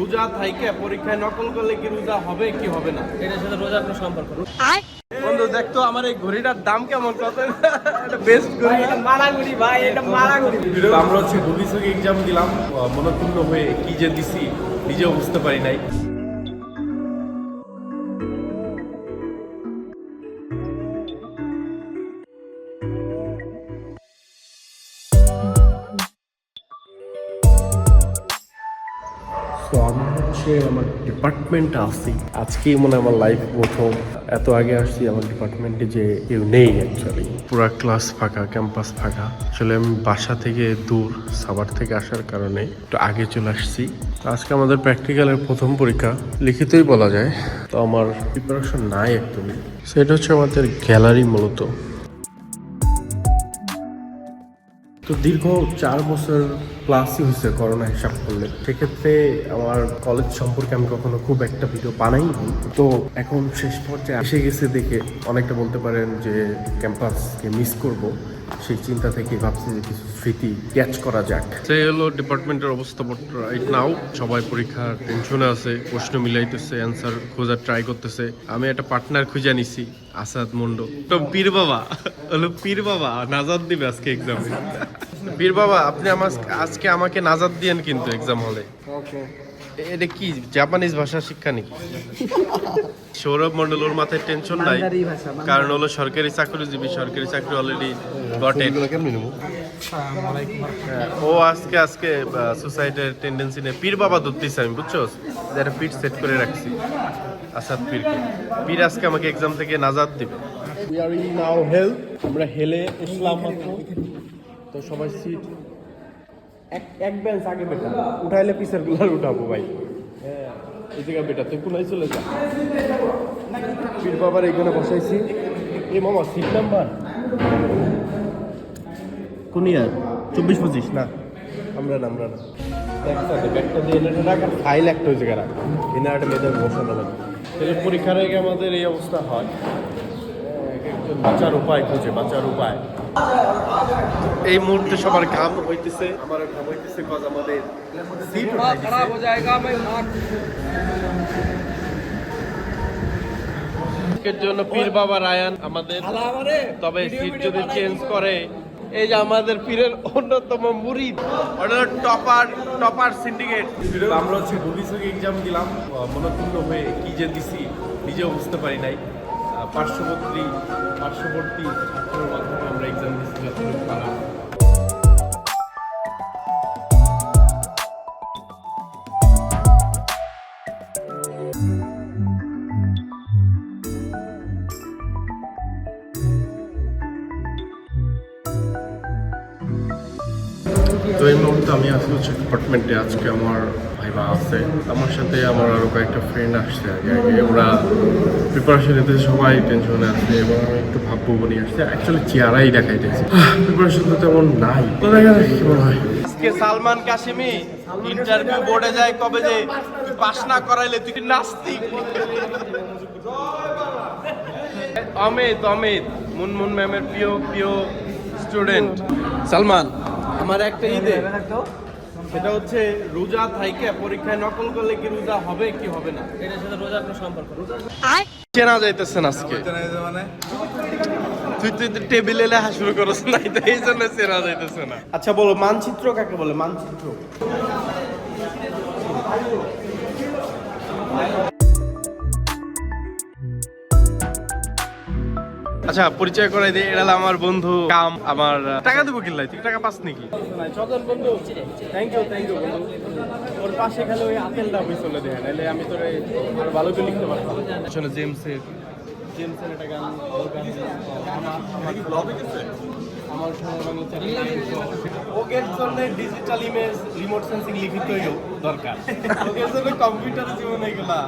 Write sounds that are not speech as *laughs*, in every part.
রোজা থাইকে পরীক্ষায় নকল করলে কি রোজা হবে কি হবে না? এটার সাথে রোজার কোনো সম্পর্ক। বন্ধু দেখতো আমার এই ঘড়িটার দাম কেমন কত? এটা বেস্ট ঘড়ি মারাগুড়ি ভাই এটা মারাগুড়ি আমরা হচ্ছে ভবিষ্যৎ এক্সাম দিলাম মনক্ষুণ্ণ হয়ে কি যে দিছি নিজেও বুঝতে পারি নাই। তো আমি হচ্ছে আমার ডিপার্টমেন্টে আসি আজকেই মনে আমার লাইফ প্রথম। এত আগে আসছি, আমার ডিপার্টমেন্টে যে কেউ নেই অ্যাকচুয়ালি পুরো ক্লাস ফাঁকা ক্যাম্পাস ফাঁকা। আসলে আমি বাসা থেকে দূর, সাভার থেকে আসার কারণে একটু আগে চলে আসছি। আজকে আমাদের প্র্যাকটিক্যালের প্রথম পরীক্ষা, লিখিতই বলা যায়। তো আমার প্রিপারেশন নাই একদমই সেটা হচ্ছে আমাদের গ্যালারি মূলত। তো দীর্ঘ চার বছর ক্লাসই হয়েছে করোনা হিসাব করলে। সেক্ষেত্রে আমার কলেজ সম্পর্কে আমি কখনো খুব একটা ভিডিও বানাই তো এখন শেষ পর্যায়ে এসে গেছে দেখে অনেকটা বলতে পারেন যে ক্যাম্পাসকে মিস করব। সেই চিন্তা থেকে ভাবছি যে কিছু স্মৃতি ক্যাচ করা যাক। সেই হলো ডিপার্টমেন্টের অবস্থা রাইট নাও সবাই পরীক্ষার টেনশনে আছে প্রশ্ন মিলাইতেছে অ্যান্সার খোঁজার ট্রাই করতেছে। আমি একটা পার্টনার খুঁজে নিছি আসাদ মন্ডল তো পীর বাবা হলো পীর বাবা নাজাদ দিবে আজকে এক্সামে পীর বাবা আপনি আমার আজকে আমাকে নাজাদ দিয়েন কিন্তু এক্সাম হলে এটা কি জাপানিজ ভাষা শিক্ষা নাকি? সৌরভ মন্ডল ওর মাথায় টেনশন নাই। কারণ হলো সরকারি চাকরিজীবী সরকারি চাকরি অলরেডি গটেন ও আজকে আজকে সুসাইডের টেন্ডেন্সি নিয়ে। পীর বাবা ধরতেছে আমি বুঝছ? যেটা পিঠ সেট করে রাখছি আসাদ পীরকে। পীর আজকে আমাকে এক্সাম থেকে নাজাদ দিবে। উই আর ইন নাও হেল আমরা হেলে ইসলাম তো সবাই সিট এক এক বেঞ্চ আগে বেটা। উঠাইলে পিসেরগুলার উঠাবো ভাই। হ্যাঁ এই জায়গা বেটা তুই কোনায় চলে যা। পীর বাবার এখানে বসাইছি। এ মামা সিট নাম্বার কোন ইয়ার চব্বিশ পঁচিশ না? আমরা না আমরা না। ব্যাগটা দিয়ে রাখ। আর ফাইল একটা মেয়েদের বসানো লাগে পরীক্ষার আগে আমাদের এই অবস্থা হয়। বাঁচার উপায় খুঁজে বাঁচার উপায়। এই মুহূর্তে সবার ঘাম হইতেছে আমার ঘাম হইতেছে কজ আমাদের খারাপ আজকের জন্য পীর বাবা রায়ান আমাদের তবে সিট যদি চেঞ্জ করে এই যে আমাদের পীরের অন্যতম মুরিদ ওটা টপার টপার সিন্ডিকেট আমরা হচ্ছে ভবিষ্যৎ এক্সাম দিলাম মনক্ষুণ্ণ হয়ে কি যে দিছি নিজেও বুঝতে পারি নাই। পার্শ্ববর্তী পার্শ্ববর্তী ছাত্রের মাধ্যমে আমরা এক্সাম দিচ্ছি যতটুকু পারা তো এই মুহূর্তে আমি আসলে হচ্ছে ডিপার্টমেন্টে আজকে আমার ভাইবা আছে। আমার সাথে আমার আরও কয়েকটা ফ্রেন্ড আসছে। আগে ওরা প্রিপারেশন নিতে সবাই টেনশনে আছে এবং আমি একটু ভাববো বনি আসছে। অ্যাকচুয়ালি চেয়ারাই দেখাইতেছি। প্রিপারেশন তো তেমন নাই। তো দেখা যাক কি মনে হয়? আজকে সালমান কাশিমি ইন্টারভিউ বোর্ডে যায় কবে যে তুই পাস না করাইলে তুই কি নাস্তিক? অমিত অমিত মুনমুন ম্যামের প্রিয় প্রিয় স্টুডেন্ট সালমান আমার একটা ঈদে। সেটা হচ্ছে রোজা থাইকে পরীক্ষায় নকল করলে কি রোজা হবে কি হবে না? এটার সাথে রোজা কোনো সম্পর্ক নেই। চেনা যাইতেছে না আজকে তুই তুই তুই টেবিলে লেখা শুরু করছ না তো এই জন্য চেনা যাইতেছে না। আচ্ছা বলো মানচিত্র কাকে বলে? মানচিত্র। আচ্ছা পরিচয় করাই দিই এটা আমার বন্ধু কাম আমার টাকা দেবো কিল্লাই তুই টাকা পাস নাকি? চন্দন বন্ধু থ্যাংক ইউ থ্যাংক ইউ বন্ধু। ওর পাশে খালি ওই আপেলটা বই চলে দেয় নাহলে আমি তোর আরও ভালো করে লিখতে পারতাম। আসলে জেমসের জেমসের একটা গান আমার আমার গেছে আমার সোনার বাংলা চ্যানেল ওকের জন্য ডিজিটাল ইমেজ রিমোট সেন্সিং লিখিতই দরকার। *laughs* ওকের জন্য কম্পিউটার জীবন এগুলা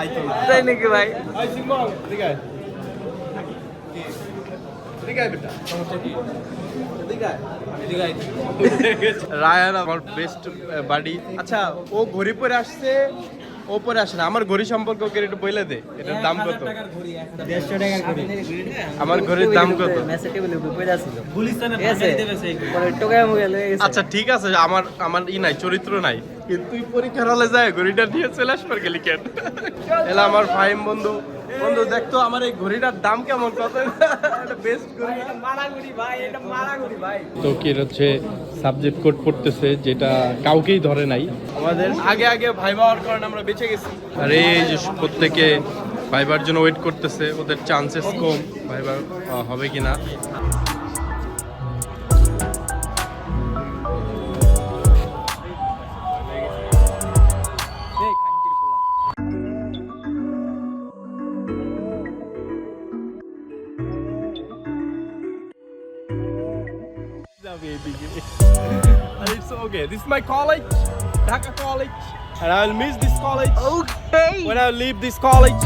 আইতো তাই নাকি ভাই? আই সিম্বল ঠিক আছে ঠিক আছে বেটা সমস্যা কি রায়ান আমার বেস্ট বাডি আচ্ছা ও ঘড়ি পরে আসছে ওপরে আসে না। আমার ঘড়ি সম্পর্কে ওকে একটু বলে দে এটার দাম কত? আমার ঘড়ির দাম কত? পরে আচ্ছা ঠিক আছে আমার আমার ই নাই চরিত্র নাই। কিন্তু তুই পরীক্ষার হলে যায় ঘড়িটা নিয়ে চলে আসবার গেলি কেন? এলা আমার ফাইম বন্ধু। বন্ধু দেখতো আমার এই ঘড়িটার দাম কেমন কত? বেস্ট ঘড়ি। এটা ভাই এটা মারা ভাই। তো কি হচ্ছে সাবজেক্ট কোড পড়তেছে যেটা কাউকেই ধরে নাই। আমাদের আগে আগে ভাইবা হওয়ার কারণে আমরা বেঁচে গেছি। আর এই যে প্রত্যেকে ভাইবার জন্য ওয়েট করতেছে ওদের চান্সেস কম ভাইবার হবে কিনা? যাবে *laughs* এদিকে And it's okay. This is my college, Dhaka College, and I'll miss this college. Okay. When I leave this college,